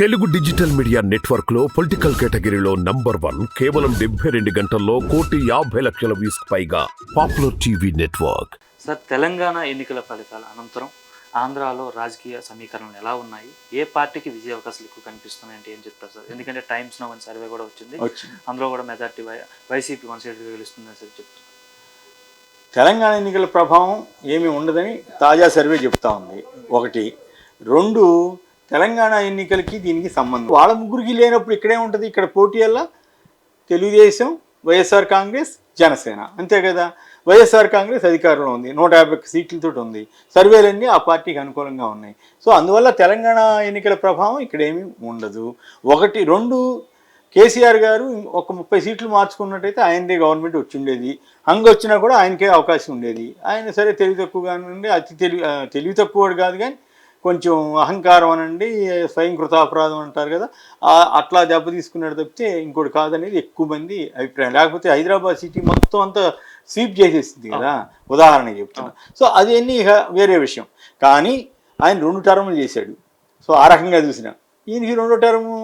Telugu digital media నెట్వర్క్లో political కేటగిరీలో number one కేవలం డెబ్బై రెండు గంటల్లో కోటి యాభై లక్షల వ్యూస్ పైగా popular TV network. Sir Telangana ఎన్నికల ఫలితాల అనంతరం ఆంధ్రాలో రాజకీయ సమీకరణలు ఎలా ఉన్నాయి? ఏ పార్టీకి విజయ అవకాశాలు ఎక్కువ కనిపిస్తున్నాయి అంటే ఏం చెప్తారు సార్? ఎందుకంటే టైమ్స్ నో అని సర్వే కూడా వచ్చింది. అందులో కూడా majority Y YCP one side గెలుస్తుందని సార్ చెప్తున్నారు. తెలంగాణ ఎన్నికల ప్రభావం ఏమీ ఉండదని తాజా సర్వే చెప్తా ఉంది. ఒకటి. రెండు తెలంగాణ ఎన్నికలకి దీనికి సంబంధం. వాళ్ళ ముగ్గురికి లేనప్పుడు ఇక్కడే ఉంటుంది ఇక్కడ పోటీ వల్ల తెలుగుదేశం వైఎస్ఆర్ కాంగ్రెస్ జనసేన. అంతే కదా? వైఎస్ఆర్ కాంగ్రెస్ అధికారంలో ఉంది నూట యాభై ఒక్క సీట్లతో ఉంది. సర్వేలన్నీ ఆ పార్టీకి అనుకూలంగా ఉన్నాయి. సో అందువల్ల తెలంగాణ ఎన్నికల ప్రభావం ఇక్కడేమీ ఉండదు. ఒకటి రెండు కేసీఆర్ గారు ఒక ముప్పై సీట్లు మార్చుకున్నట్టయితే ఆయనదే గవర్నమెంట్ వచ్చి ఉండేది. హంగ్ వచ్చినా కూడా ఆయనకే అవకాశం ఉండేది. ఆయన సరే తెలివి తక్కువగా ఉండే అతి తెలివి తెలివి తక్కువ కాదు కానీ కొంచెం అహంకారం అనండి స్వయం కృతాపరాధం అంటారు కదా అట్లా దెబ్బ తీసుకున్నాడు తప్పితే ఇంకోటి కాదనేది ఎక్కువ మంది అభిప్రాయం. లేకపోతే హైదరాబాద్ సిటీ మొత్తం అంతా స్వీప్ చేసేసింది కదా ఉదాహరణ చెప్తున్నా. సో అది అన్ని ఇక వేరే విషయం. కానీ ఆయన రెండు టర్ములు చేశాడు. సో ఆ రకంగా చూసిన. ఈయనకి రెండో టర్ము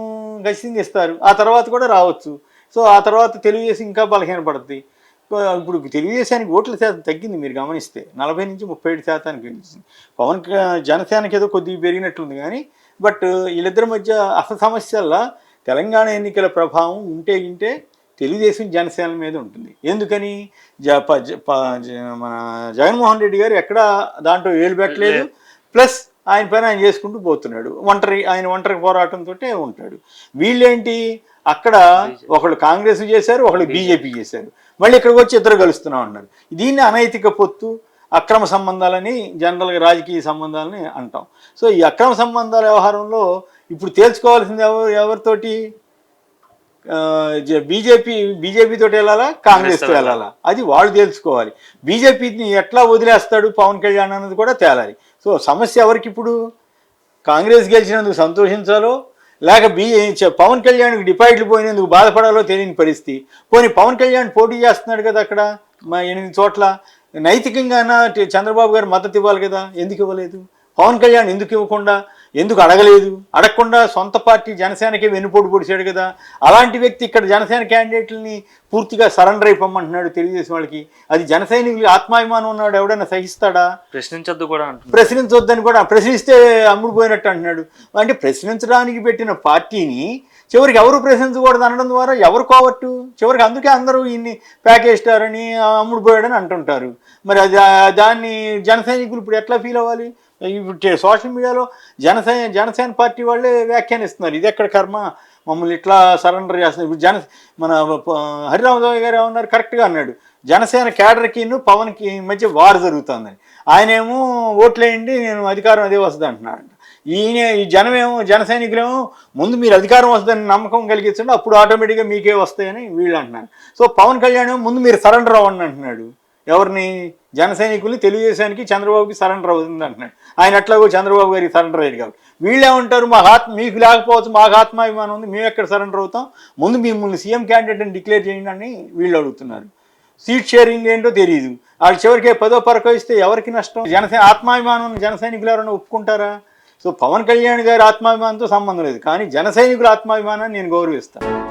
ఖచ్చితంగా ఇస్తారు. ఆ తర్వాత కూడా రావచ్చు. సో ఆ తర్వాత తెలుగుదేశం ఇంకా బలహీనపడుతుంది ఇప్పుడు తెలుగుదేశానికి ఓట్ల శాతం తగ్గింది మీరు గమనిస్తే. నలభై నుంచి ముప్పై ఏడు శాతానికి పెరిగింది. పవన్ జనసేనకి ఏదో కొద్దిగా పెరిగినట్లుంది కానీ బట్ వీళ్ళిద్దరి మధ్య అసలు సమస్యల్లో తెలంగాణ ఎన్నికల ప్రభావం ఉంటే ఇంటే తెలుగుదేశం జనసేన మీద ఉంటుంది. ఎందుకని? జ మన జగన్మోహన్ రెడ్డి గారు ఎక్కడ దాంట్లో ఏలు పెట్టలేదు. ప్లస్ ఆయన పని ఆయన చేసుకుంటూ పోతున్నాడు. ఒంటరి ఆయన ఒంటరి పోరాటంతో ఉంటాడు. వీళ్ళేంటి? అక్కడ ఒకళ్ళు కాంగ్రెస్ చేశారు ఒకళ్ళు బీజేపీ చేశారు. మళ్ళీ ఇక్కడికి వచ్చి ఇద్దరు కలుస్తున్నాం అన్నారు. దీన్ని అనైతిక పొత్తు అక్రమ సంబంధాలని జనరల్గా రాజకీయ సంబంధాలని అంటాం. సో ఈ అక్రమ సంబంధాల వ్యవహారంలో ఇప్పుడు తేల్చుకోవాల్సింది ఎవరు ఎవరితోటి? బీజేపీ బీజేపీ తోటి వెళ్ళాలా? కాంగ్రెస్తో వెళ్ళాలా? అది వాళ్ళు తేల్చుకోవాలి. బీజేపీని ఎట్లా వదిలేస్తాడు పవన్ కళ్యాణ్ అన్నది కూడా తేలాలి. సో సమస్య ఎవరికి ఇప్పుడు? కాంగ్రెస్ గెలిచినందుకు సంతోషించాలో? లేక బీ పవన్ కళ్యాణ్కి డిపాజిట్లు పోయినందుకు బాధపడాలో తెలియని పరిస్థితి. పోనీ పవన్ కళ్యాణ్ పోటీ చేస్తున్నాడు కదా అక్కడ మా ఎనిమిది చోట్ల? నైతికంగా చంద్రబాబు గారు మద్దతు ఇవ్వాలి కదా? ఎందుకు ఇవ్వలేదు? పవన్ కళ్యాణ్ ఎందుకు ఇవ్వకుండా? ఎందుకు అడగలేదు? అడగకుండా సొంత పార్టీ జనసేనకి వెన్నుపోటు పొడిచాడు కదా. అలాంటి వ్యక్తి ఇక్కడ జనసేన క్యాండిడేట్లని పూర్తిగా సరెండర్ అయిపోమంటున్నాడు తెలుగుదేశం వాళ్ళకి. అది జన సైనికులకి ఆత్మాభిమానం ఉన్నాడు ఎవడైనా సహిస్తాడా? ప్రశ్నించొద్దు కూడా ప్రశ్నించొద్దని కూడా ప్రశ్నిస్తే అమ్ముడుపోయినట్టు అంటున్నాడు. అంటే ప్రశ్నించడానికి పెట్టిన పార్టీని చివరికి ఎవరు ప్రశ్నించకూడదు అనడం ద్వారా ఎవరు కోవట్టు చివరికి అందుకే అందరూ ఈయన్ని ప్యాకేజ్ స్టార్ అని అమ్ముడుపోయాడని అంటుంటారు. మరి అది దాన్ని జన సైనికులు ఇప్పుడు ఎట్లా ఫీల్ అవ్వాలి? ఇప్పుడు సోషల్ మీడియాలో జనసేన జనసేన పార్టీ వాళ్ళే వ్యాఖ్యానిస్తున్నారు. ఇది ఎక్కడ కర్మ? మమ్మల్ని ఇట్లా సరెండర్ చేస్తున్నారు. ఇప్పుడు జన మన ప- హరిరామదేవి గారు ఏమన్నారు? కరెక్ట్గా అన్నాడు. జనసేన కేడర్కి పవన్కి మధ్య వార్ జరుగుతుందని. ఆయనేమో ఓట్లేయండి నేను అధికారం అదే వస్తుంది అంటున్నాడు ఈయన ఈ జనమేమో జన సైనికులేమో ముందు మీరు అధికారం వస్తుందని నమ్మకం కలిగించండి అప్పుడు ఆటోమేటిక్గా మీకే వస్తాయని వీళ్ళు అంటున్నారు. సో పవన్ కళ్యాణ్ ముందు మీరు సరెండర్ అవ్వండి అంటున్నాడు. ఎవరిని జన సైనికుల్ని తెలుగుదేశానికి చంద్రబాబుకి సరెండర్ అవుతుంది అంటున్నాడు. ఆయన ఎట్లాగో చంద్రబాబు గారికి సరెండర్ అయ్యాడు కాబట్టి. వీళ్ళేమంటారు మా ఆత్మ మీకు లేకపోవచ్చు మాకు ఆత్మాభిమానం ఉంది మేము ఎక్కడ సరెండర్ అవుతాం? ముందు మిమ్మల్ని సీఎం క్యాండిడేట్ అని డిక్లేర్ చేయండి అని వీళ్ళు అడుగుతున్నారు. సీట్ షేరింగ్ ఏంటో తెలియదు వాళ్ళు చివరికి పదో పరకో ఇస్తే ఎవరికి నష్టం? జనసే ఆత్మాభిమానం జన సైనికులు ఎవరైనా ఒప్పుకుంటారా? సో పవన్ కళ్యాణ్ గారి ఆత్మాభిమానంతో సంబంధం లేదు. కానీ జన సైనికుల ఆత్మాభిమానాన్ని నేను గౌరవిస్తాను.